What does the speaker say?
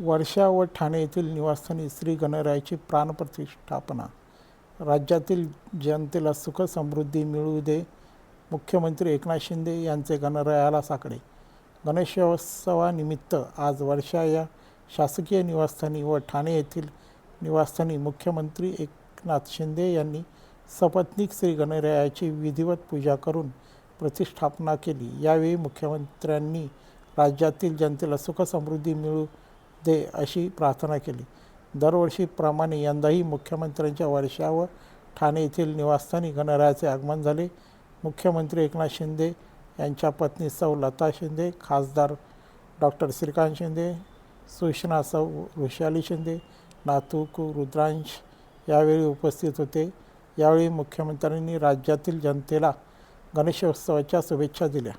वर्षा व ठाणे येथील निवासस्थानी श्री गणरायाची प्राणप्रतिष्ठापना. राज्यातील जनतेला सुख समृद्धी मिळू दे. मुख्यमंत्री एकनाथ शिंदे यांचे गणरायाला साकडे. गणेशोत्सवानिमित्त आज वर्षा या शासकीय निवासस्थानी व ठाणे येथील निवासस्थानी मुख्यमंत्री एकनाथ शिंदे यांनी सपत्नीक श्री गणरायाची विधिवत पूजा करून प्रतिष्ठापना केली. यावेळी मुख्यमंत्र्यांनी राज्यातील जनतेला सुख समृद्धी मिळू दे अशी प्रार्थना केली. दरवर्षीप्रमाणे यंदाही मुख्यमंत्र्यांच्या वर्षावर ठाणे येथील निवासस्थानी गणरायाचे आगमन झाले. मुख्यमंत्री एकनाथ शिंदे यांच्या पत्नी सौ लता शिंदे खासदार डॉक्टर श्रीकांत शिंदे सुषणा सौ वृषाली शिंदे नातूक रुद्रांश यावेळी उपस्थित होते. यावेळी मुख्यमंत्र्यांनी राज्यातील जनतेला गणेशोत्सवाच्या शुभेच्छा दिल्या.